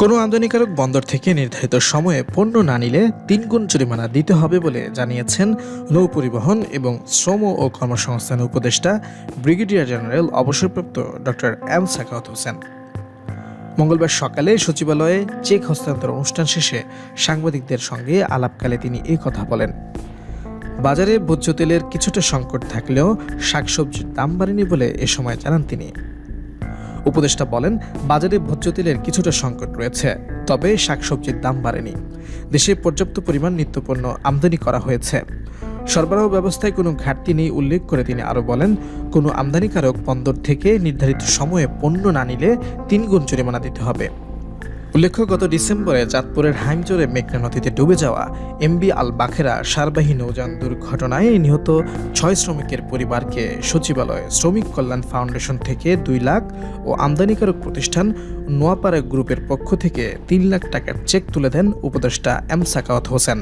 কোনো আমদানিকারক বন্দর থেকে নির্ধারিত সময়ে পণ্য না নিলে তিন গুণ জরিমানা দিতে হবে বলে জানিয়েছেন নৌ পরিবহন এবং শ্রম ও কর্মসংস্থান উপদেষ্টা ব্রিগেডিয়ার জেনারেল অবসরপ্রাপ্ত ডক্টর এম সাকাওয়াত হোসেন। মঙ্গলবার সকালে সচিবালয়ে চেক হস্তান্তর অনুষ্ঠান শেষে সাংবাদিকদের সঙ্গে আলাপকালে তিনি এই কথা বলেন। বাজারে ভোজ্য তেলের কিছুটা সংকট থাকলেও শাকসবজির দাম বাড়েনি বলে এ সময় জানান তিনি। উপদেষ্টা বলেন, বাজারে ভোজ্য তেলের কিছুটা সংকট রয়েছে, তবে শাকসবজির দাম বাড়েনি। দেশে পর্যাপ্ত পরিমাণ নিত্যপণ্য আমদানি করা হয়েছে। সরবরাহ ব্যবস্থায় কোনো ঘাটতি নেই উল্লেখ করে তিনি আরও বলেন, কোনো আমদানিকারক বন্দর থেকে নির্ধারিত সময়ে পণ্য না নিলে তিন গুণ জরিমানা দিতে হবে। উল্লেখ্য, গত ডিসেম্বরে চাঁদপুরের হাইমচরে মেঘনা নদীতে ডুবে যাওয়া এমবি আল বাখেরা সারবাহী নৌযান দুর্ঘটনায় নিহত ছয় শ্রমিকের পরিবারকে সচিবালয় শ্রমিক কল্যাণ ফাউন্ডেশন থেকে দুই লাখ ও আমদানিকারক প্রতিষ্ঠান নোয়াপাড়া গ্রুপের পক্ষ থেকে তিন লাখ টাকার চেক তুলে দেন উপদেষ্টা এম সাকাওয়াত হোসেন।